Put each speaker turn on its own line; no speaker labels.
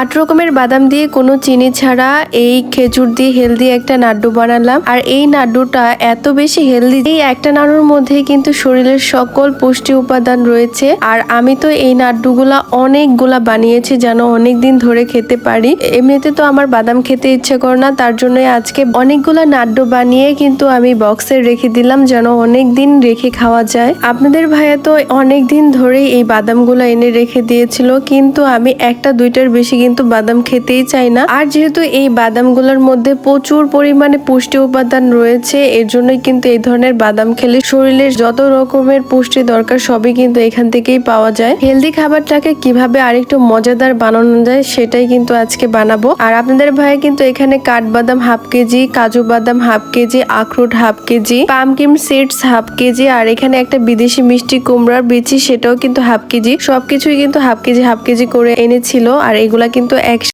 আট রকমের বাদাম দিয়ে কোনো চিনি ছাড়া এই খেজুর দিয়ে হেলদি একটা নাড্ডু বানালাম। আর এই নাড্ডুটা এত বেশি হেলদি এই একটা নাড়ুর মধ্যে কিন্তু শরীরের সকল পুষ্টি উপাদান রয়েছে। আর আমি তো এই নাড্ডুগুলা অনেকগুলা বানিয়েছি যেন অনেক দিন ধরে খেতে পারি। এমনিতে তো আমার বাদাম খেতে ইচ্ছে করে না, তার জন্য আজকে অনেকগুলা নাড্ডু বানিয়ে কিন্তু আমি বক্সে রেখে দিলাম যেন অনেক দিন রেখে খাওয়া যায়। আপনাদের ভাইয়া তো অনেক দিন ধরেই এই বাদামগুলো এনে রেখে দিয়েছিল, কিন্তু আমি একটা দুইটার বেশি কিন্তু বাদাম খেতেই চাই না। আর যেহেতু এই বাদামগুলোর মধ্যে প্রচুর পরিমাণে পুষ্টি উপাদান রয়েছে, এর জন্যই কিন্তু এই ধরনের বাদাম খেলে শরীরের যত রকমের পুষ্টি দরকার সবই কিন্তু এখান থেকেই পাওয়া যায়। হেলদি খাবারটাকে কীভাবে আরেকটু মজাদার বানানো যায় সেটাই কিন্তু আজকে বানাবো। আর আপনাদের ভাই কিন্তু এখানে কাঠবাদাম হাফ কেজি, কাজু বাদাম হাফ কেজি, আখরোট half kg, pumpkin seeds half kg, আর এখানে একটা বিদেশি মিষ্টি কুমড়ার বিচি সেটাও কিন্তু হাফ কেজি। সবকিছুই কিন্তু হাফ কেজি হাফ কেজি করে এনেছিল, আর এগুলা কিন্তু এক